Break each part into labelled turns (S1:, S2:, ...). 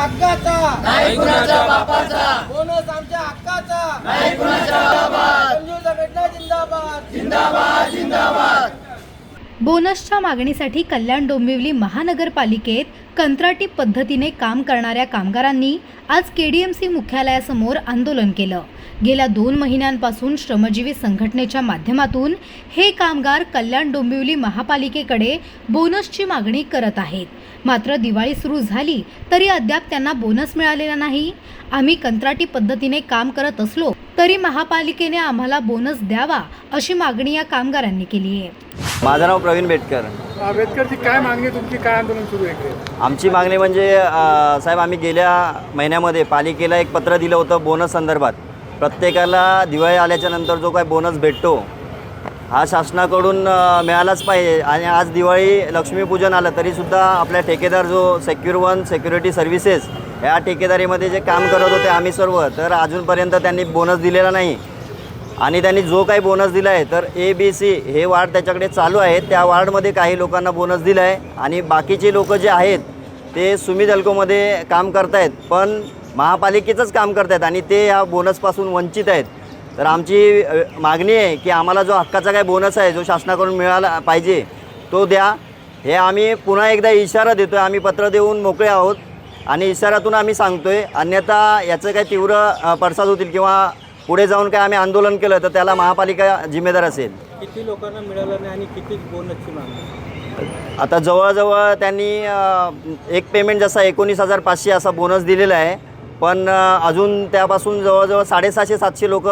S1: हक्काचा.
S2: नाही कुणाच्या बापाचा.
S1: बोनस आमच्या हक्काचा.
S2: नाही कुणाच्या बापात.
S1: संजीव संघटना जिंदाबाद.
S2: जिंदाबाद जिंदाबाद.
S3: बोनसच्या मागणीसाठी कल्याण डोंबिवली महानगरपालिकेत कंत्राटी पद्धतीने काम करणाऱ्या कामगारांनी आज के डी एम सी मुख्यालयासमोर आंदोलन केलं. गेल्या दोन महिन्यांपासून श्रमजीवी संघटनेच्या माध्यमातून हे कामगार कल्याण डोंबिवली महापालिकेकडे बोनसची मागणी करत आहेत. मात्र दिवाळी सुरू झाली तरी अद्याप त्यांना बोनस मिळालेला नाही. आम्ही कंत्राटी पद्धतीने काम करत असलो तरी महापालिकेने आम्हाला बोनस द्यावा अशी मागणी या कामगारांनी केली आहे.
S4: माझं नाव प्रवीण बेटकर.
S5: आंबेडकरची काय मागणी तुमची? काय आंदोलन सुरू आहे?
S4: आमची मागणी म्हणजे अ, साहेब आम्ही गेल्या महिन्यामध्ये पालिकेला एक पत्र दिलं होतं बोनस संदर्भात. प्रत्येकाला दिवाळी आल्याच्यानंतर जो काय बोनस भेटतो हा शासनाकडून अ, मिळालाच पाहिजे. आणि आज दिवाळी लक्ष्मीपूजन आलं तरीसुद्धा आपल्या ठेकेदार जो सेक्युर वन सेक्युरिटी सर्व्हिसेस या ठेकेदारीमध्ये जे काम करत होते आम्ही सर्व तर अजूनपर्यंत त्यांनी बोनस दिलेला नाही. आणि त्यांनी जो काही बोनस दिला आहे तर ए बी सी हे वार्ड त्याच्याकडे चालू आहे त्या वार्डमध्ये काही लोकांना बोनस दिला आहे आणि बाकीचे लोक जे आहेत ते सुमी अल्कोमध्ये काम करतायत. पण महापालिकेचंच काम करतायत आणि ते या बोनसपासून वंचित आहेत. तर आमची मागणी आहे की आम्हाला जो हक्काचा काही बोनस आहे जो शासनाकडून मिळाला पाहिजे तो द्या. हे आम्ही पुन्हा एकदा इशारा देतो आहे आम्ही पत्र देऊन मोकळे आहोत आणि इशाऱ्यातून आम्ही सांगतो आहे अन्यथा याचं काही तीव्र पडसाद होतील किंवा पुढे जाऊन काय आम्ही आंदोलन केलं तर त्याला महापालिका जिम्मेदार असेल.
S6: किती लोकांना मिळालं नाही आणि किती बोनसची मागणी?
S4: आता जवळजवळ त्यांनी अ, एक पेमेंट जसा एकोणीस हजार पाचशे असा बोनस दिलेला आहे पण अ, अजून त्यापासून जवळजवळ साडेसहाशे सातशे लोक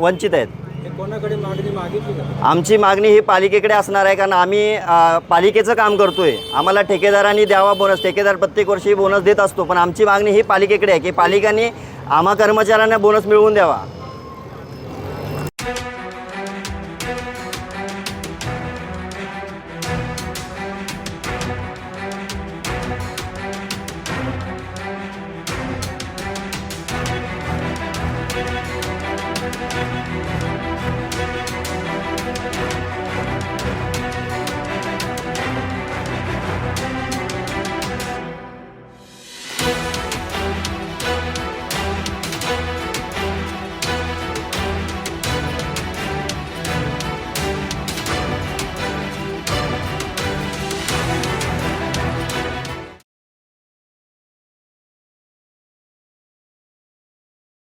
S4: वंचित आहेत.
S6: हे कोणाकडे मागणी मागितली का?
S4: आमची मागणी ही पालिकेकडे असणार आहे कारण आम्ही अ, पालिकेचं काम करतोय. आम्हाला ठेकेदारांनी द्यावा बोनस ठेकेदार प्रत्येक वर्षी बोनस देत असतो पण आमची मागणी ही पालिकेकडे आहे की पालिकांनी आम्हा कर्मचाऱ्यांना बोनस मिळवून द्यावा.